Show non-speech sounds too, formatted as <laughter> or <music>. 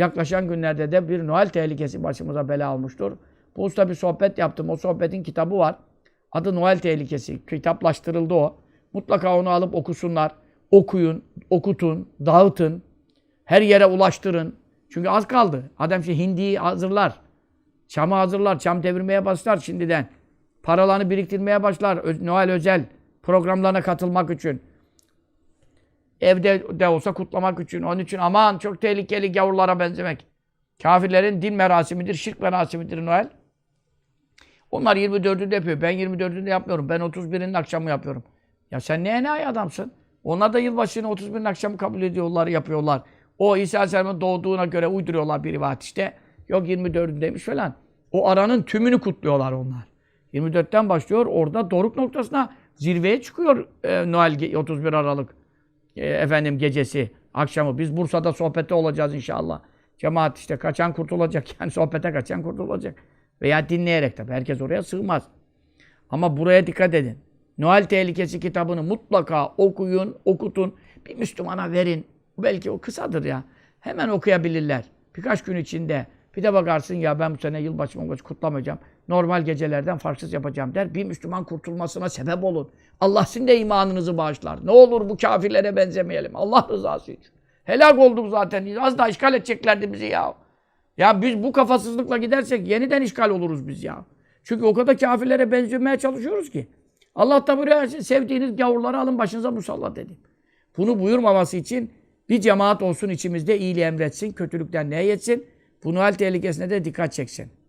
yaklaşan günlerde de bir Noel tehlikesi başımıza bela olmuştur. Bu usta bir sohbet yaptım. O sohbetin kitabı var. Adı Noel Tehlikesi. Kitaplaştırıldı o. Mutlaka onu alıp okusunlar. Okuyun, okutun, dağıtın. Her yere ulaştırın. Çünkü az kaldı. Adam şimdi hindiyi hazırlar. Çamı hazırlar. Çam devirmeye başlar şimdiden. Paralarını biriktirmeye başlar. Noel özel programlarına katılmak için. Evde de olsa kutlamak için. Onun için aman çok tehlikeli gavurlara benzemek. Kafirlerin din merasimidir, şirk merasimidir Noel. Onlar 24'ünde yapıyor. Ben 24'ünde yapmıyorum. Ben 31'inin akşamı yapıyorum. Ya sen ne enayi adamsın? Onlar da yılbaşını 31'in akşamı kabul ediyorlar, yapıyorlar. O İsa Aleyhisselam'ın doğduğuna göre uyduruyorlar bir rivayet işte. Yok 24'ündeymiş falan. O aranın tümünü kutluyorlar onlar. 24'ten başlıyor. Orada doruk noktasına zirveye çıkıyor e, Noel ge- 31 Aralık e, efendim gecesi, akşamı. Biz Bursa'da sohbette olacağız inşallah. Cemaat işte kaçan kurtulacak. <laughs> Yani sohbete kaçan kurtulacak. Veya dinleyerek tabii. Herkes oraya sığmaz. Ama buraya dikkat edin. Noel Tehlikesi kitabını mutlaka okuyun, okutun. Bir Müslümana verin. Belki o kısadır ya. Hemen okuyabilirler. Birkaç gün içinde. Bir de bakarsın ya ben bu sene yılbaşı yılbaşı kutlamayacağım. Normal gecelerden farksız yapacağım der. Bir Müslüman kurtulmasına sebep olun. Allah sizin de imanınızı bağışlar. Ne olur bu kafirlere benzemeyelim. Allah rızası için. Helak olduk zaten. Az daha işgal edeceklerdi bizi ya. Ya biz bu kafasızlıkla gidersek yeniden işgal oluruz biz ya. Çünkü o kadar kafirlere benzemeye çalışıyoruz ki. Allah da buraya sevdiğiniz gavurları alın başınıza musallat edin. Bunu buyurmaması için bir cemaat olsun içimizde iyiliği emretsin, kötülükten nehyetsin. Bu Noel tehlikesine de dikkat çeksin.